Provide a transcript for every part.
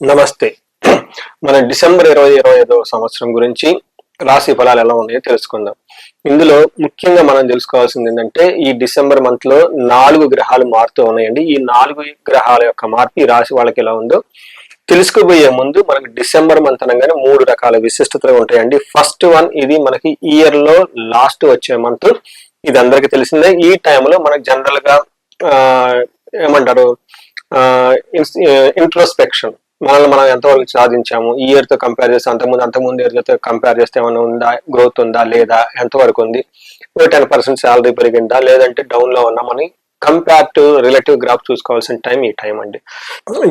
నమస్తే. మన డిసెంబర్ ఇరవై ఇరవై ఐదవ సంవత్సరం గురించి రాశి ఫలాలు ఎలా ఉన్నాయో తెలుసుకుందాం. ఇందులో ముఖ్యంగా మనం తెలుసుకోవాల్సింది ఏంటంటే ఈ డిసెంబర్ మంత్లో నాలుగు గ్రహాలు మారుతూ ఉన్నాయండి. ఈ నాలుగు గ్రహాల యొక్క మార్పు ఈ రాశి వాళ్ళకి ఎలా ఉందో తెలుసుకోబోయే ముందు మనకి డిసెంబర్ మంత్ అనగానే మూడు రకాల విశిష్టతలు ఉంటాయండి. ఫస్ట్ వన్ ఇది మనకి ఇయర్లో లాస్ట్ వచ్చే మంత్ ఇది అందరికీ తెలిసిందే. ఈ టైంలో మనకు జనరల్గా ఏమంటారు? ఇంట్రోస్పెక్షన్ మనల్ని మనం ఎంతవరకు సాధించాము? ఈ ఇయర్తో కంపేర్ చేస్తే అంతకుముందు అంతకుముందు ఇయర్తో కంపేర్ చేస్తే ఏమైనా ఉందా? గ్రోత్ ఉందా? లేదా? ఎంతవరకు ఉంది? ఓ టెన్ పర్సెంట్ శాలరీ పెరిగిందా? లేదంటే డౌన్లో ఉన్నామని కంపేర్ టు రిలేటివ్ గ్రాఫ్ చూసుకోవాల్సిన టైం ఈ టైం అండి.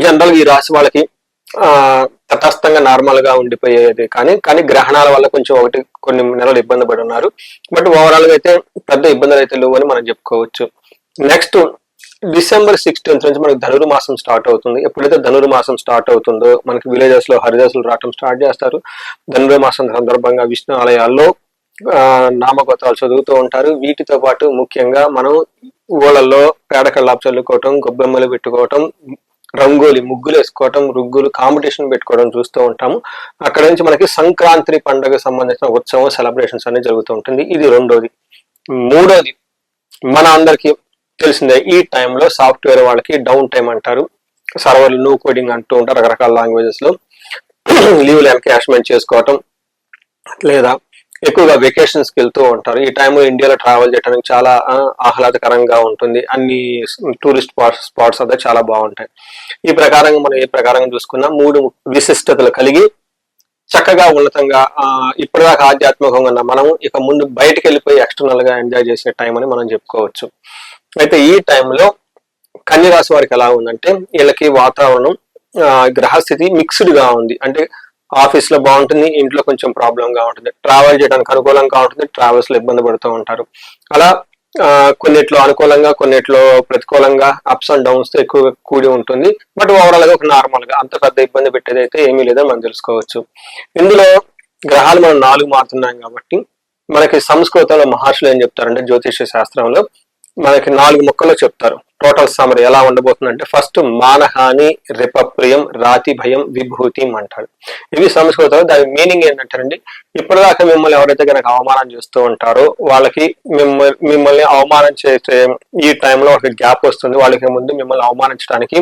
జనరల్ ఈ రాశి వాళ్ళకి ఆ తటస్థంగా నార్మల్గా ఉండిపోయేది కానీ కానీ గ్రహణాల వల్ల కొంచెం ఒకటి కొన్ని నెలలు ఇబ్బంది పడి ఉన్నారు బట్ ఓవరాల్గా అయితే పెద్ద ఇబ్బందులు అయితే లేవు అని మనం చెప్పుకోవచ్చు. Next Hmm. డిసెంబర్ సిక్స్టీన్త్ నుంచి మనకి ధనుర్మాసం స్టార్ట్ అవుతుంది. ఎప్పుడైతే ధనురు మాసం స్టార్ట్ అవుతుందో మనకి విలేజెస్లో హరిదాసులు రావటం స్టార్ట్ చేస్తారు. ధనుర్మాసం సందర్భంగా విష్ణు ఆలయాల్లో నామగోతాలు చదువుతూ ఉంటారు. వీటితో పాటు ముఖ్యంగా మనం ఊళ్ళల్లో పేడకళ్ళాపు చల్లుకోవటం గొబ్బెమ్మలు పెట్టుకోవటం రంగోలి ముగ్గులు వేసుకోవటం రుగ్గులు కాంపిటీషన్ పెట్టుకోవడం చూస్తూ ఉంటాము. అక్కడ నుంచి మనకి సంక్రాంతి పండుగ సంబంధించిన ఉత్సవం సెలబ్రేషన్స్ అన్ని జరుగుతూ ఉంటుంది. ఇది రెండోది. మూడోది మన అందరికి తెలిసిందే ఈ టైంలో సాఫ్ట్వేర్ వాళ్ళకి డౌన్ టైం అంటారు. సర్వర్లు నో కోడింగ్ అంటూ ఉంటారు రకరకాల లాంగ్వేజెస్లో. లీవ్లు ఎన్కాష్మెంట్ చేసుకోవటం లేదా ఎక్కువగా వెకేషన్స్కి వెళ్తూ ఉంటారు. ఈ టైంలో ఇండియాలో ట్రావెల్ చేయడానికి చాలా ఆహ్లాదకరంగా ఉంటుంది. అన్ని టూరిస్ట్ స్పాట్స్ స్పాట్స్ అంతా చాలా బాగుంటాయి. ఈ ప్రకారంగా మనం ఏ ప్రకారంగా చూసుకున్నా మూడు విశిష్టతలు కలిగి చక్కగా ఉన్నతంగా ఇప్పటిదాకా ఆధ్యాత్మికంగా ఉన్న మనం ఇక ముందు బయటకు వెళ్ళిపోయి ఎక్స్టర్నల్గా ఎంజాయ్ చేసే టైం అని మనం చెప్పుకోవచ్చు. అయితే ఈ టైంలో కన్య రాశి వారికి ఎలా ఉందంటే వీళ్ళకి వాతావరణం గ్రహస్థితి మిక్స్డ్గా ఉంది. అంటే ఆఫీస్లో బాగుంటుంది ఇంట్లో కొంచెం ప్రాబ్లంగా ఉంటుంది. ట్రావెల్ చేయడానికి అనుకూలంగా ఉంటుంది ట్రావెల్స్లో ఇబ్బంది పడుతూ ఉంటారు. అలా కొన్నిట్లో అనుకూలంగా కొన్నిట్లో ప్రతికూలంగా అప్స్ అండ్ డౌన్స్తో ఎక్కువగా కూడి ఉంటుంది. బట్ ఓవరాల్గా ఒక నార్మల్గా అంత పెద్ద ఇబ్బంది పెట్టేది అయితే ఏమీ లేదని మనం తెలుసుకోవచ్చు. ఇందులో గ్రహాలు మనం నాలుగు మారుతున్నాం కాబట్టి మనకి సంస్కృతంలో మహర్షులు ఏం చెప్తారంటే జ్యోతిష శాస్త్రంలో మనకి నాలుగు ముక్కల్లో చెప్తారు. టోటల్ సమరీ ఎలా ఉండబోతుందంటే ఫస్ట్ మానహాని రిపప్రియం రాతి భయం విభూతిం అంటారు. ఇవి సంస్కృతం దాని మీనింగ్ ఏంటంటారండి ఇప్పటిదాకా మిమ్మల్ని ఎవరైతే కనుక అవమానం చేస్తూ ఉంటారో వాళ్ళకి మిమ్మల్ని మిమ్మల్ని అవమానం చేసే ఈ టైంలో ఒక గ్యాప్ వస్తుంది. వాళ్ళకి ముందు మిమ్మల్ని అవమానించడానికి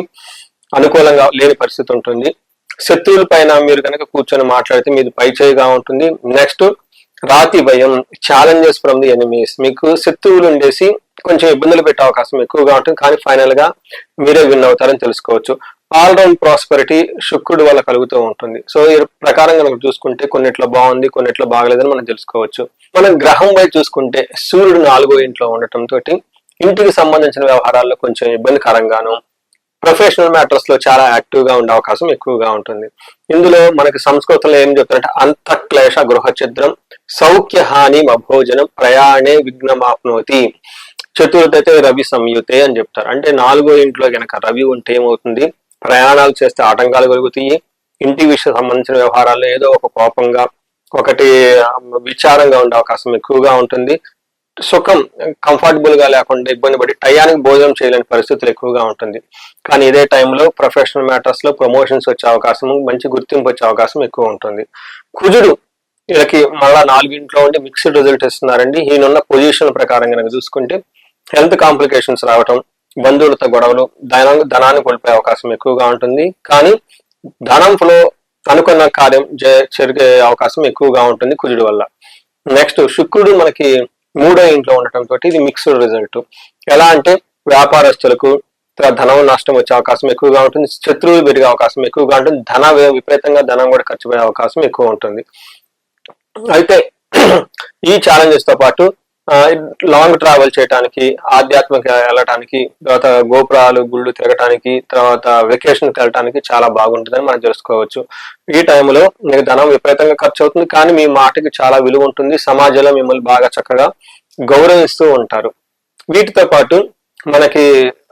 అనుకూలంగా లేని పరిస్థితి ఉంటుంది. శత్రువుల పైన మీరు కనుక కూర్చొని మాట్లాడితే మీది పై చేయిగా ఉంటుంది. నెక్స్ట్ రాతి భయం ఛాలెంజెస్ ఫ్రమ్ ది ఎనిమీస్ మీకు శత్రువులు ఉండేసి కొంచెం ఇబ్బందులు పెట్టే అవకాశం ఎక్కువగా ఉంటుంది. కానీ ఫైనల్గా మీరే విన్ అవుతారని తెలుసుకోవచ్చు. ఆల్ రౌండ్ ప్రాస్పరిటీ శుక్రుడు వల్ల కలుగుతూ ఉంటుంది. సో ఈ ప్రకారం కనుక చూసుకుంటే కొన్నిట్లో బాగుంది కొన్నిట్లో బాగలేదని మనం తెలుసుకోవచ్చు. మనం గ్రహం వైపు చూసుకుంటే సూర్యుడు నాలుగో ఇంట్లో ఉండటం తోటి ఇంటికి సంబంధించిన వ్యవహారాల్లో కొంచెం ఇబ్బందికరంగాను ప్రొఫెషనల్ మ్యాటర్స్లో చాలా యాక్టివ్గా ఉండే అవకాశం ఎక్కువగా ఉంటుంది. ఇందులో మనకి సంస్కృతంలో ఏం చెప్తారంటే అంతఃక్లేశ గృహ ఛిద్రం సౌఖ్య హాని మభోజనం ప్రయాణే విఘ్నమాప్నోతి. చతుర్థతే రవి సంయుతే అని చెప్తారు. అంటే నాలుగో ఇంట్లో కనుక రవి ఉంటే ఏమవుతుంది? ప్రయాణాలు చేస్తే ఆటంకాలు కలుగుతాయి. ఇంటి విషయం సంబంధించిన వ్యవహారాల్లో ఏదో ఒక కోపంగా ఒకటి విచారంగా ఉండే అవకాశం ఎక్కువగా ఉంటుంది. సుఖం కంఫర్టబుల్గా లేకుండా ఇబ్బంది పడి టయానికి భోజనం చేయలేని పరిస్థితులు ఎక్కువగా ఉంటుంది. కానీ ఇదే టైంలో ప్రొఫెషనల్ మ్యాటర్స్లో ప్రమోషన్స్ వచ్చే అవకాశం మంచి గుర్తింపు వచ్చే అవకాశం ఎక్కువ ఉంటుంది. కుజుడు వీళ్ళకి మళ్ళా నాలుగింట్లో ఉండి మిక్స్డ్ రిజల్ట్ ఇస్తున్నారండి. ఈయనున్న పొజిషన్ ప్రకారం కనుక చూసుకుంటే హెల్త్ కాంప్లికేషన్స్ రావటం బంధువులతో గొడవలు ధనం ధనాన్ని కోల్పోయే అవకాశం ఎక్కువగా ఉంటుంది. కానీ ధనం ఫ్లో అనుకున్న కార్యం జరిగే అవకాశం ఎక్కువగా ఉంటుంది కుజుడు వల్ల. నెక్స్ట్ శుక్రుడు మనకి మూడో ఇంట్లో ఉండటం తోటి ఇది మిక్స్డ్ రిజల్ట్ ఎలా అంటే వ్యాపారస్తులకు ధనం నష్టం వచ్చే అవకాశం ఎక్కువగా ఉంటుంది. శత్రువులు పెరిగే అవకాశం ఎక్కువగా ఉంటుంది. ధన విపరీతంగా ధనం కూడా ఖర్చు పోయే అవకాశం ఎక్కువ ఉంటుంది. అయితే ఈ ఛాలెంజెస్తో పాటు లాంగ్ ట్రావెల్ చేయడానికి ఆధ్యాత్మిక వెళ్ళటానికి తర్వాత గోపురాలు గుళ్ళు తిరగటానికి తర్వాత వెకేషన్ వెళ్ళటానికి చాలా బాగుంటుందని మనం తెలుసుకోవచ్చు. ఈ టైంలో మీకు ధనం విపరీతంగా ఖర్చు అవుతుంది కానీ మీ మాటకి చాలా విలువ ఉంటుంది సమాజంలో మిమ్మల్ని బాగా చక్కగా గౌరవిస్తూ ఉంటారు. వీటితో పాటు మనకి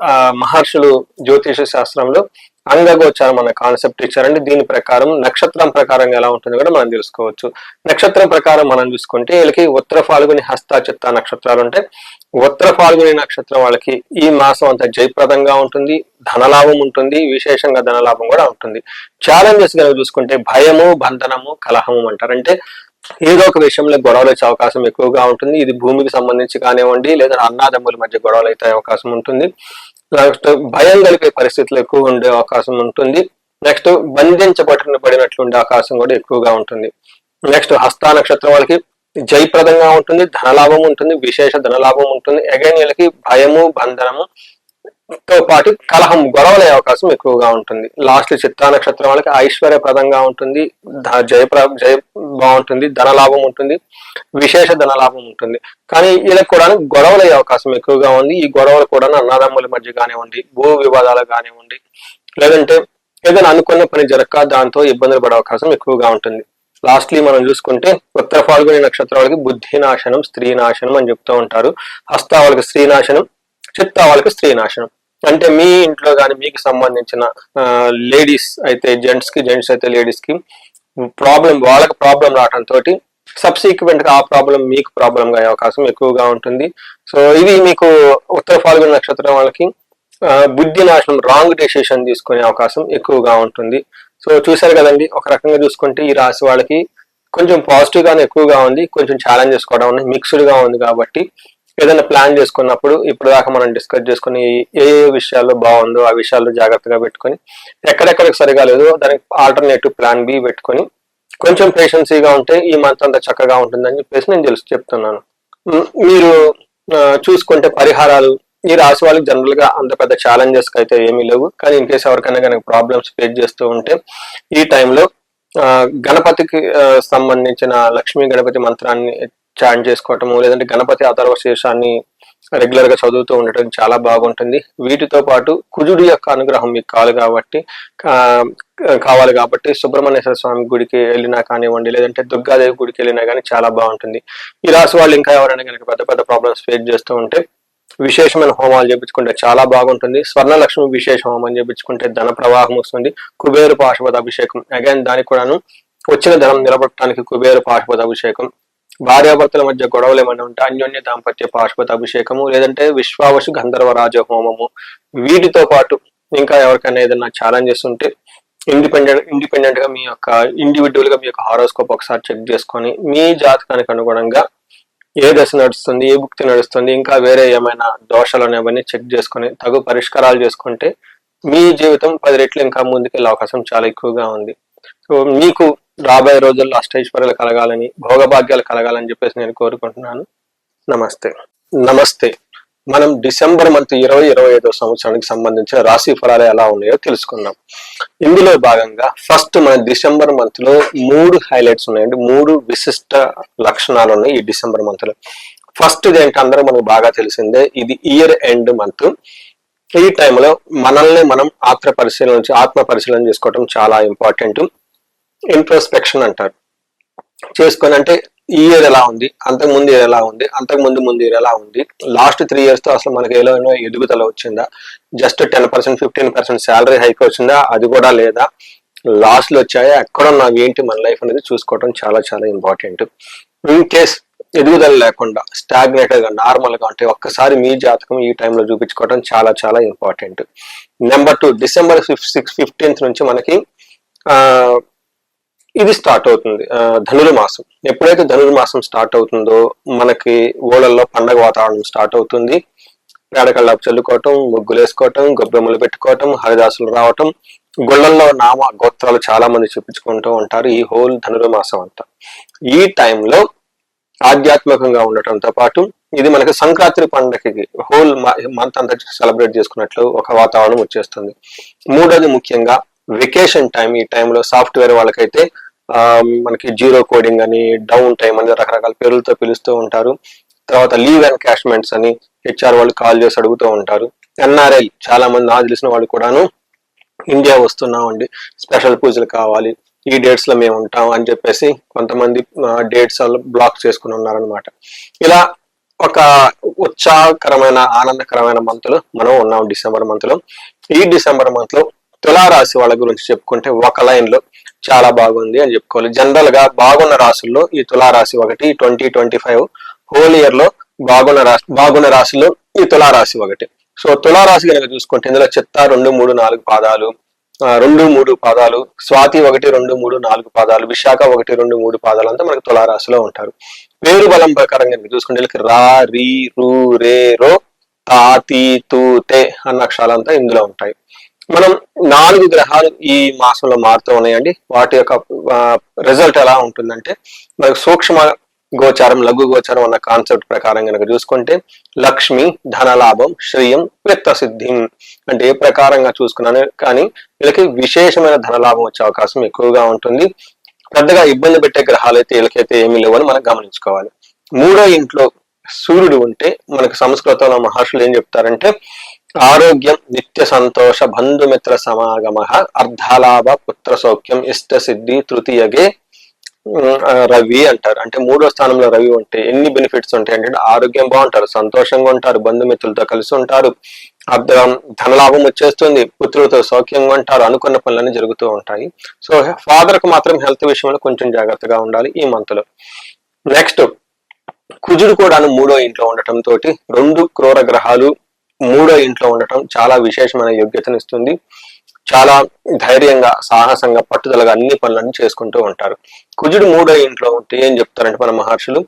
ఆ మహర్షులు జ్యోతిష శాస్త్రంలో అంగగోచారం అనే కాన్సెప్ట్ ఇచ్చారండి. దీని ప్రకారం నక్షత్రం ప్రకారం ఎలా ఉంటుందో కూడా మనం తెలుసుకోవచ్చు. నక్షత్రం ప్రకారం మనం చూసుకుంటే వీళ్ళకి ఉత్తర ఫాల్గుని హస్త చిత్త నక్షత్రాలు ఉంటాయి. ఉత్తర ఫాల్గుని నక్షత్రం వాళ్ళకి ఈ మాసం అంతా జయప్రదంగా ఉంటుంది ధనలాభం ఉంటుంది విశేషంగా ధనలాభం కూడా ఉంటుంది. ఛాలెంజెస్ కనుక చూసుకుంటే భయము బంధనము కలహము అంటారు అంటే ఏదో ఒక విషయంలో గొడవలు వచ్చే అవకాశం ఎక్కువగా ఉంటుంది. ఇది భూమికి సంబంధించి కానివ్వండి లేదా అన్నాదమ్ముల మధ్య గొడవలు అయితే అవకాశం ఉంటుంది. నెక్స్ట్ భయం కలిపే పరిస్థితులు ఎక్కువ ఉండే అవకాశం ఉంటుంది. నెక్స్ట్ బంధించబడిన పడినట్లు ఉండే అవకాశం కూడా ఎక్కువగా ఉంటుంది. నెక్స్ట్ హస్త నక్షత్రం వాళ్ళకి జయప్రదంగా ఉంటుంది ధనలాభం ఉంటుంది విశేష ధనలాభం ఉంటుంది. అగైన్ వీళ్ళకి భయము బంధనము తో పాటు కలహం గొడవలే అవకాశం ఎక్కువగా ఉంటుంది. లాస్ట్ చిత్తా నక్షత్రం వాళ్ళకి ఐశ్వర్యప్రదంగా ఉంటుంది. జయప్ర జయ బాగుంటుంది. ధనలాభం ఉంటుంది. విశేష ధనలాభం ఉంటుంది. కానీ వీళ్ళకి కూడా గొడవలయ్యే అవకాశం ఎక్కువగా ఉంది. ఈ గొడవలు కూడా అన్నదమ్ముల మధ్య కానివ్వండి భూ వివాదాలు కానివ్వండి లేదంటే ఏదైనా అనుకున్న పని జరగక దాంతో ఇబ్బందులు పడే అవకాశం ఎక్కువగా ఉంటుంది. లాస్ట్లీ మనం చూసుకుంటే ఉత్తర ఫాల్గుని నక్షత్రాలకి బుద్ధి నాశనం స్త్రీ నాశనం అని చెప్తూ ఉంటారు. హస్త వాళ్ళకి స్త్రీ నాశనం చిత్త వాళ్ళకి స్త్రీ నాశనం. అంటే మీ ఇంట్లో కానీ మీకు సంబంధించిన లేడీస్ అయితే జెంట్స్కి జెంట్స్ అయితే లేడీస్కి ప్రాబ్లం వాళ్ళకి ప్రాబ్లం రావడంతో సబ్సీక్వెంట్గా ఆ ప్రాబ్లం మీకు ప్రాబ్లం అయ్యే అవకాశం ఎక్కువగా ఉంటుంది. సో ఇది మీకు ఉత్తర ఫాల్గుని నక్షత్రం వాళ్ళకి బుద్ధి నాశనం రాంగ్ డెసిషన్ తీసుకునే అవకాశం ఎక్కువగా ఉంటుంది. సో చూశారు కదండి ఒక రకంగా చూసుకుంటే ఈ రాశి వాళ్ళకి కొంచెం పాజిటివ్ గానే ఎక్కువగా ఉంది కొంచెం ఛాలెంజెస్ కూడా ఉన్నాయి మిక్స్డ్గా ఉంది కాబట్టి ఏదైనా ప్లాన్ చేసుకున్నప్పుడు ఇప్పుడు దాకా మనం డిస్కస్ చేసుకుని ఏ ఏ విషయాల్లో బాగుందో ఆ విషయాల్లో జాగ్రత్తగా పెట్టుకొని ఎక్కడెక్కడికి సరిగా లేదో దానికి ఆల్టర్నేటివ్ ప్లాన్ బి పెట్టుకొని కొంచెం పేషెన్సీగా ఉంటే ఈ మంత్ అంతా చక్కగా ఉంటుందని చెప్పేసి నేను తెలుసు చెప్తున్నాను. మీరు చూసుకుంటే పరిహారాలు ఈ రాశి వాళ్ళకి జనరల్గా అంత పెద్ద ఛాలెంజెస్ అయితే ఏమీ లేవు. కానీ ఇన్ కేసు ఎవరికైనా కనుక ప్రాబ్లమ్స్ ఫేస్ చేస్తూ ఉంటే ఈ టైంలో గణపతికి సంబంధించిన లక్ష్మీ గణపతి మంత్రాన్ని చాన్ చేసుకోవటము లేదంటే గణపతి ఆధార శేషాన్ని రెగ్యులర్గా చదువుతూ ఉండటం చాలా బాగుంటుంది. వీటితో పాటు కుజుడి యొక్క అనుగ్రహం మీకు కావాలి కాబట్టి కావాలి కాబట్టి సుబ్రహ్మణ్యేశ్వర స్వామి గుడికి వెళ్ళినా కానివ్వండి లేదంటే దుర్గాదేవి గుడికి వెళ్ళినా కానీ చాలా బాగుంటుంది. ఈ రాశి వాళ్ళు ఇంకా ఎవరైనా కనుక పెద్ద పెద్ద ప్రాబ్లమ్స్ ఫేస్ చేస్తూ ఉంటే విశేషమైన హోమాలు చేపించుకుంటే చాలా బాగుంటుంది. స్వర్ణలక్ష్మి విశేష హోమం చేపించుకుంటే ధన ప్రవాహం వస్తుంది. కుబేరు పాశుపత అభిషేకం అగైన్ దానికి కూడాను వచ్చిన ధనం నిలబడటానికి కుబేరు పాశుపత అభిషేకం భార్యాభర్తల మధ్య గొడవలు ఏమైనా ఉంటే అన్యోన్య దాంపత్య పార్శ్వత అభిషేకము లేదంటే విశ్వావశు గంధర్వ రాజ హోమము వీటితో పాటు ఇంకా ఎవరికైనా ఏదైనా ఛాలెంజెస్ ఉంటే ఇండిపెండెంట్ ఇండిపెండెంట్గా మీ యొక్క ఇండివిజువల్గా మీ యొక్క హారోస్కోప్ ఒకసారి చెక్ చేసుకొని మీ జాతకానికి అనుగుణంగా ఏ దశ నడుస్తుంది ఏ భుక్తి నడుస్తుంది ఇంకా వేరే ఏమైనా దోషాలు అనేవన్నీ చెక్ చేసుకొని తగు పరిష్కారాలు చేసుకుంటే మీ జీవితం పది రెట్లు ఇంకా ముందుకెళ్ళే అవకాశం చాలా ఎక్కువగా ఉంది. సో మీకు రాబోయే రోజుల్లో అష్టైశ్వర్యాలు కలగాలని భోగభాగ్యాలు కలగాలని చెప్పేసి నేను కోరుకుంటున్నాను. నమస్తే. నమస్తే. మనం డిసెంబర్ మంత్ ఇరవై ఇరవై ఐదో సంవత్సరానికి సంబంధించిన రాశి ఫలాలు ఎలా ఉన్నాయో తెలుసుకుందాం. ఇందులో భాగంగా ఫస్ట్ మన డిసెంబర్ మంత్లో మూడు హైలైట్స్ ఉన్నాయండి. మూడు విశిష్ట లక్షణాలు ఉన్నాయి ఈ డిసెంబర్ మంత్లో ఫస్ట్ ఏంటి అందరూ మనకు బాగా తెలిసిందే ఇది ఇయర్ ఎండ్ మంత్. ఈ టైంలో మనల్ని మనం ఆత్మ పరిశీలన ఆత్మ పరిశీలన చేసుకోవడం చాలా ఇంపార్టెంట్. ఇంట్రోస్పెక్షన్ అంటారు. చేసుకొని అంటే ఈ ఇయర్ ఎలా ఉంది? అంతకు ముందు ఇయర్ ఎలా ఉంది? అంతకు ముందు ముందు ఇయర్ ఎలా ఉంది? లాస్ట్ త్రీ ఇయర్స్తో అసలు మనకి ఏదైనా ఎదుగుదల వచ్చిందా? Just ten percent fifteen percent salary hike వచ్చిందా? అది కూడా లేదా? లాస్ట్లో వచ్చాయా? ఎక్కడ నాకు ఏంటి మన లైఫ్ అనేది చూసుకోవడం చాలా చాలా ఇంపార్టెంట్ ఇన్ కేస్ ఎదుగుదల లేకుండా స్టాగ్నేటెడ్గా నార్మల్గా ఒక్కసారి మీ జాతకం ఈ టైంలో చూపించుకోవడం చాలా చాలా important number two December six fifteenth నుంచి మనకి ఆ ఇది స్టార్ట్ అవుతుంది. ధనుర్మాసం. ఎప్పుడైతే ధనుర్మాసం స్టార్ట్ అవుతుందో మనకి ఊళ్ళల్లో పండగ వాతావరణం స్టార్ట్ అవుతుంది. పేడకళ్ళపు చల్లుకోవటం ముగ్గులు వేసుకోవటం గొబ్బెమ్మలు పెట్టుకోవటం హరిదాసులు రావటం గుళ్ళల్లో నామ గోత్రాలు చాలా మంది చూపించుకుంటూ ఉంటారు ఈ హోల్ ధనుర్మాసం అంతా. ఈ టైంలో ఆధ్యాత్మికంగా ఉండటంతో పాటు ఇది మనకి సంక్రాంతి పండగకి హోల్ మంత్ అంతా సెలబ్రేట్ చేసుకున్నట్లు ఒక వాతావరణం వచ్చేస్తుంది. మూడోది ముఖ్యంగా వెకేషన్ టైం. ఈ టైంలో సాఫ్ట్వేర్ వాళ్ళకైతే మనకి జీరో కోడింగ్ అని డౌన్ టైం అని రకరకాల పేర్లతో పిలుస్తూ ఉంటారు. తర్వాత లీవ్ ఎన్కాష్మెంట్స్ అని హెచ్ఆర్ వాళ్ళు కాల్ చేసి అడుగుతూ ఉంటారు. ఎన్ఆర్ఐ చాలా మంది నాకు తెలిసిన వాళ్ళు కూడాను ఇండియా వస్తున్నామండి స్పెషల్ పూజలు కావాలి ఈ డేట్స్లో మేము ఉంటాం అని చెప్పేసి కొంతమంది డేట్స్ బ్లాక్ చేసుకుని ఉన్నారనమాట ఇలా ఒక ఉత్సాహకరమైన ఆనందకరమైన మంత్లో మనం ఉన్నాం డిసెంబర్ మంత్లో ఈ డిసెంబర్ మంత్లో తులారాశి వాళ్ళ గురించి చెప్పుకుంటే ఒక లైన్లో చాలా బాగుంది అని చెప్పుకోవాలి. జనరల్గా బాగున్న రాసుల్లో ఈ తులారాశి ఒకటి ట్వంటీ ట్వంటీ ఫైవ్ హోల్ ఇయర్లో బాగున్న రాశి బాగున్న రాశుల్లో ఈ తులారాశి ఒకటి. సో తులారాశి కనుక చూసుకుంటే ఇందులో చిత్త రెండు మూడు నాలుగు పాదాలు రెండు మూడు పాదాలు స్వాతి ఒకటి రెండు మూడు నాలుగు పాదాలు విశాఖ ఒకటి రెండు మూడు పాదాలు అంతా మనకు తులారాశిలో ఉంటారు. పేరు బలం ప్రకారం కనుక చూసుకుంటే వీళ్ళకి రా రీ రు రే రో తా తీ తూ తే అన్న అక్షరాలంతా ఇందులో ఉంటాయి. మనం నాలుగు గ్రహాలు ఈ మాసంలో మారుతూ ఉన్నాయండి. వాటి యొక్క రిజల్ట్ ఎలా ఉంటుందంటే మనకు సూక్ష్మ గోచారం లఘు గోచారం అన్న కాన్సెప్ట్ ప్రకారం కనుక చూసుకుంటే లక్ష్మి ధనలాభం శ్రేయం వ్యక్త సిద్ధిం అంటే ఏ ప్రకారంగా చూసుకున్నాను కానీ వీళ్ళకి విశేషమైన ధనలాభం వచ్చే అవకాశం ఎక్కువగా ఉంటుంది. పెద్దగా ఇబ్బంది పెట్టే గ్రహాలు అయితే వీళ్ళకైతే ఏమీ లేవని మనం గమనించుకోవాలి. మూడో ఇంట్లో సూర్యుడు ఉంటే మనకు సంస్కృతంలో మహర్షులు ఏం చెప్తారంటే ఆరోగ్యం నిత్య సంతోష బంధుమిత్ర సమాగమ అర్ధలాభ పుత్ర సౌఖ్యం ఇష్ట సిద్ధి తృతీయగే రవి అంటారు. అంటే మూడో స్థానంలో రవి ఉంటే ఎన్ని బెనిఫిట్స్ ఉంటాయి అంటే ఆరోగ్యం బాగుంటారు సంతోషంగా ఉంటారు బంధుమిత్రులతో కలిసి ఉంటారు అర్థం ధనలాభం వచ్చేస్తుంది పుత్రులతో సౌఖ్యంగా ఉంటారు అనుకున్న పనులన్నీ జరుగుతూ ఉంటాయి. సో ఫాదర్కు మాత్రం హెల్త్ విషయంలో కొంచెం జాగ్రత్తగా ఉండాలి ఈ మంత్లో నెక్స్ట్ కుజుడు కూడాను మూడో ఇంట్లో ఉండటం తోటి రెండు క్రూర గ్రహాలు మూడో ఇంట్లో ఉండటం చాలా విశేషమైన యోగ్యతను ఇస్తుంది. చాలా ధైర్యంగా సాహసంగా పట్టుదలగా అన్ని పనులన్నీ చేసుకుంటూ ఉంటారు. కుజుడు మూడో ఇంట్లో ఉంటే ఏం చెప్తారంటే మన మహర్షులు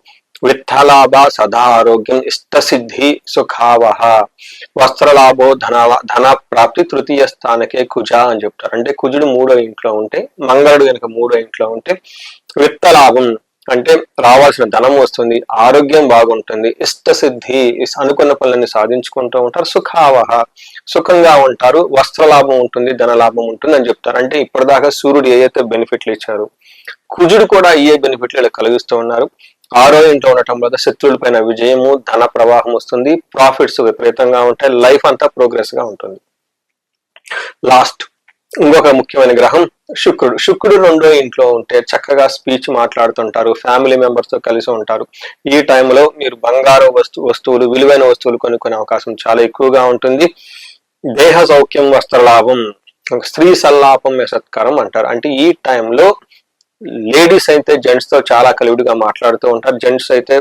విత్తలాభ సదా ఆరోగ్యం ఇష్టసిద్ధి సుఖావహ వస్త్రలాభో ధన ధన ప్రాప్తి తృతీయ స్థానకే కుజ అని చెప్తారు. అంటే కుజుడు మూడో ఇంట్లో ఉంటే మంగళుడు కనుక మూడో ఇంట్లో ఉంటే విత్తలాభం అంటే రావాల్సిన ధనం వస్తుంది ఆరోగ్యం బాగుంటుంది ఇష్ట సిద్ధి ఇస్- అనుకున్న పనులన్నీ సాధించుకుంటూ ఉంటారు సుఖావహ సుఖంగా ఉంటారు వస్త్రలాభం ఉంటుంది ధనలాభం ఉంటుంది అని చెప్తారు. అంటే ఇప్పటిదాకా సూర్యుడు ఏ అయితే బెనిఫిట్లు ఇచ్చారు? కుజుడు కూడా ఏ బెనిఫిట్లు ఇలా కలిగిస్తూ ఉన్నారు? ఆరో ఇంట్లో ఉండటం వల్ల శత్రువుల పైన విజయము ధన ప్రవాహం వస్తుంది ప్రాఫిట్స్ విపరీతంగా ఉంటాయి లైఫ్ అంతా ప్రోగ్రెస్గా ఉంటుంది. లాస్ట్ ఇంకొక ముఖ్యమైన గ్రహం శుక్రుడు శుక్రుడు రెండో ఇంట్లో ఉంటే చక్కగా స్పీచ్ మాట్లాడుతుంటారు ఫ్యామిలీ మెంబర్స్తో కలిసి ఉంటారు. ఈ టైంలో మీరు బంగారు వస్తు వస్తువులు విలువైన వస్తువులు కొనుక్కునే అవకాశం చాలా ఎక్కువగా ఉంటుంది. దేహ సౌఖ్యం వస్త్రలాభం స్త్రీ సల్లాపం సత్కారం అంటారు. అంటే ఈ టైంలో లేడీస్ అయితే జెంట్స్తో చాలా కలివిడిగా మాట్లాడుతూ ఉంటారు. జెంట్స్ అయితే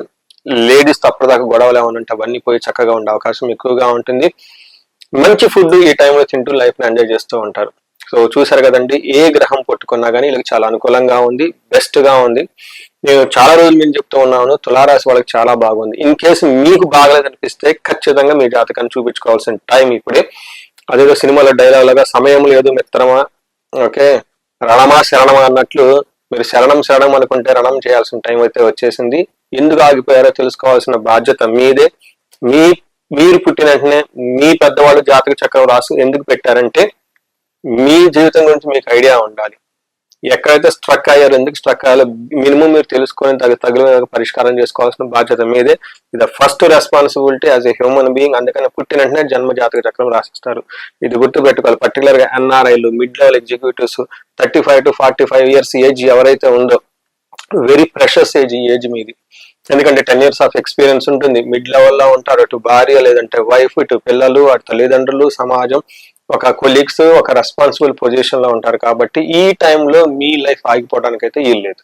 లేడీస్ తప్పటిదాకా గొడవలు ఏమైనా ఉంటే అవన్నీ పోయి చక్కగా ఉండే అవకాశం ఎక్కువగా ఉంటుంది. మంచి ఫుడ్ ఈ టైంలో తింటూ లైఫ్ని ఎంజాయ్ చేస్తూ ఉంటారు. సో చూసారు కదండి ఏ గ్రహం పట్టుకున్నా కానీ వీళ్ళకి చాలా అనుకూలంగా ఉంది బెస్ట్గా ఉంది. నేను చాలా రోజులు నేను చెప్తూ ఉన్నాను తులారాశి వాళ్ళకి చాలా బాగుంది. ఇన్ కేసు మీకు బాగలేదు అనిపిస్తే ఖచ్చితంగా మీ జాతకాన్ని చూపించుకోవాల్సిన టైం ఇప్పుడే. అదేదో సినిమాలో డైలాగ్ లాగా సమయం లేదు మిత్రమా? ఓకే రణమా శరణమా? అన్నట్లు మీరు శరణం శరణం అనుకుంటే రణం చేయాల్సిన టైం అయితే వచ్చేసింది. ఎందుకు ఆగిపోయారో తెలుసుకోవాల్సిన బాధ్యత మీదే. మీ మీరు పుట్టిన వెంటనే మీ పెద్దవాళ్ళు జాతక చక్రం రాసు ఎందుకు పెట్టారంటే మీ జీవితం గురించి మీకు ఐడియా ఉండాలి. ఎక్కడైతే స్ట్రక్ అయ్యారో ఎందుకు స్ట్రక్ అయ్యాలో మినిమం మీరు తెలుసుకొని తగ్గ తగిన పరిష్కారం చేసుకోవాల్సిన బాధ్యత మీదే. ఇది first responsibility as a human being అందుకని పుట్టిన వెంటనే జన్మ జాతక చక్రం రాసిస్తారు. ఇది గుర్తు పెట్టుకోవాలి పర్టికులర్గా ఎన్ఆర్ఐలు mid level executives thirty five to forty five years age ఎవరైతే ఉందో వెరీ ప్రెషస్ ఏజ్ ఈ ఏజ్ మీది. ఎందుకంటే టెన్ ఇయర్స్ ఆఫ్ ఎక్స్పీరియన్స్ ఉంటుంది. మిడ్ లెవెల్లో ఉంటారు. అటు భార్య లేదంటే వైఫ్ ఇటు పిల్లలు అటు తల్లిదండ్రులు సమాజం ఒక కొలీగ్స్ ఒక రెస్పాన్సిబుల్ పొజిషన్లో ఉంటారు కాబట్టి ఈ టైంలో మీ లైఫ్ ఆగిపోవడానికి అయితే లేదు.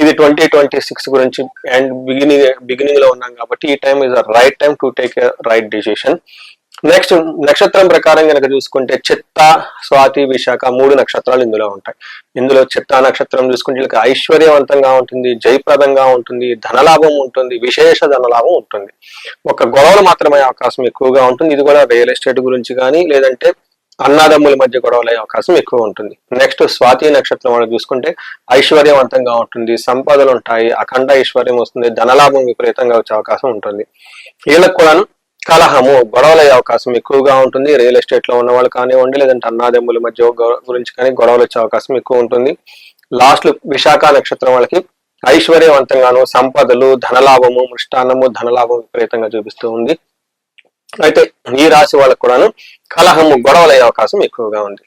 ఇది ట్వంటీ ట్వంటీ సిక్స్ గురించి అండ్ బిగినింగ్ బిగినింగ్లో ఉన్నాం కాబట్టి ఈ time is a right time to take right decision next నక్షత్రం ప్రకారం కనుక చూసుకుంటే చిత్త స్వాతి విశాఖ మూడు నక్షత్రాలు ఇందులో ఉంటాయి. ఇందులో చిత్త నక్షత్రం చూసుకుంటే వీళ్ళకి ఐశ్వర్యవంతంగా ఉంటుంది జయప్రదంగా ఉంటుంది ధనలాభం ఉంటుంది విశేష ధనలాభం ఉంటుంది. ఒక గొడవలు మాత్రమే అవకాశం ఎక్కువగా ఉంటుంది. ఇది కూడా రియల్ ఎస్టేట్ గురించి కానీ లేదంటే అన్నాదమ్ముల మధ్య గొడవలు అయ్యే అవకాశం ఎక్కువ ఉంటుంది. నెక్స్ట్ స్వాతి నక్షత్రం వాళ్ళు చూసుకుంటే ఐశ్వర్యవంతంగా ఉంటుంది సంపదలు ఉంటాయి అఖండ ఐశ్వర్యం వస్తుంది ధనలాభం విపరీతంగా వచ్చే అవకాశం ఉంటుంది. వీళ్ళకి కూడాను కలహము గొడవలు అయ్యే అవకాశం ఎక్కువగా ఉంటుంది. రియల్ ఎస్టేట్లో ఉన్న వాళ్ళు కానివ్వండి లేదంటే అన్నాదమ్ముల మధ్య గురించి కానీ గొడవలు వచ్చే అవకాశం ఎక్కువ ఉంటుంది. లాస్ట్ విశాఖ నక్షత్రం వాళ్ళకి ఐశ్వర్యవంతంగాను సంపదలు ధనలాభము మృష్టాన్నము ధనలాభం విపరీతంగా చూపిస్తూ ఉంది. అయితే ఈ రాశి వాళ్ళకు కూడాను కలహము గొడవలు అయ్యే అవకాశం ఎక్కువగా ఉంది.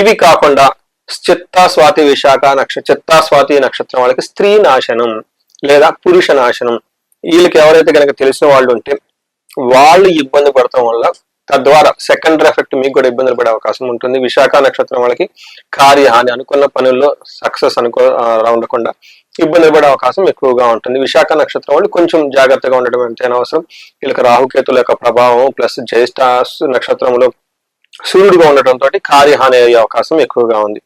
ఇవి కాకుండా చిత్త స్వాతి విశాఖ నక్ష చిత్త స్వాతి నక్షత్రం వాళ్ళకి స్త్రీ నాశనం లేదా పురుష నాశనం. వీళ్ళకి ఎవరైతే కనుక తెలిసిన వాళ్ళు ఉంటే వాళ్ళు ఇబ్బంది పడటం వల్ల తద్వారా సెకండరీ ఎఫెక్ట్ మీకు కూడా ఇబ్బందులు పడే అవకాశం ఉంటుంది. విశాఖ నక్షత్రం వాళ్ళకి కార్యహాని అనుకున్న పనుల్లో సక్సెస్ అనుకో ఉండకుండా ఇబ్బందులు పడే అవకాశం ఎక్కువగా ఉంటుంది. విశాఖ నక్షత్రం వాళ్ళు కొంచెం జాగ్రత్తగా ఉండడం ఎంతైనా అవసరం. వీళ్ళకి రాహుకేతుల యొక్క ప్రభావం ప్లస్ జ్యేష్ఠ నక్షత్రంలో సూర్యుడుగా ఉండటంతో కార్యహాని అయ్యే అవకాశం ఎక్కువగా ఉంది.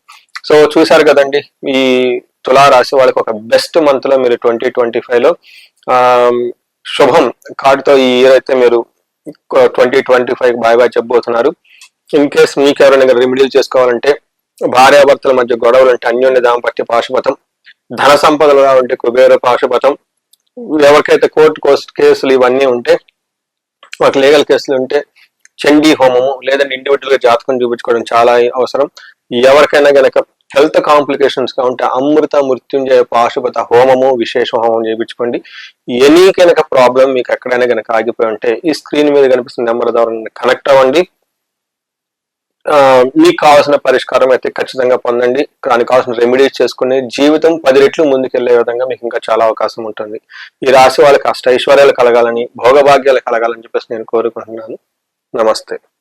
సో చూశారు కదండి ఈ తులా రాశి వాళ్ళకి ఒక బెస్ట్ మంత్లో మీరు ట్వంటీ ట్వంటీ ఫైవ్లో ఆ, శుభం. కార్డుతో ఈ ఇయర్ అయితే మీరు twenty twenty five bye bye చెప్పబోతున్నారు. ఇన్ కేస్ మీకు ఎవరైనా రెమెడీలు చేసుకోవాలంటే భార్యాభర్తల మధ్య గొడవలు అంటే అన్యోన్య దాంపత్య పాశుపతం ధన సంపదలు ఉంటే కుబేర పాశుపతం ఎవరికైతే కోర్టు కేసులు ఇవన్నీ ఉంటే మాకు లీగల్ కేసులు ఉంటే చండీ హోమము లేదంటే ఇండివిజువల్గా జాతకం చూపించుకోవడం చాలా అవసరం. ఎవరికైనా గనక హెల్త్ కాంప్లికేషన్స్గా ఉంటే అమృత మృత్యుంజయ పాశుపత హోమము విశేష హోమం చేయించుకోండి. ఎనీ కనుక ప్రాబ్లం మీకు ఎక్కడైనా కనుక ఆగిపోయి ఉంటే ఈ స్క్రీన్ మీద కనిపిస్తున్న నెంబర్ ద్వారా కనెక్ట్ అవ్వండి. మీకు కావాల్సిన పరిష్కారం అయితే ఖచ్చితంగా పొందండి. దానికి కావాల్సిన రెమెడీస్ చేసుకుని జీవితం పది రెట్లు ముందుకెళ్ళే విధంగా మీకు ఇంకా చాలా అవకాశం ఉంటుంది. ఈ రాశి వాళ్ళకి అష్ట ఐశ్వర్యాలు కలగాలని భోగభాగ్యాలు కలగాలని చెప్పేసి నేను కోరుకుంటున్నాను. నమస్తే.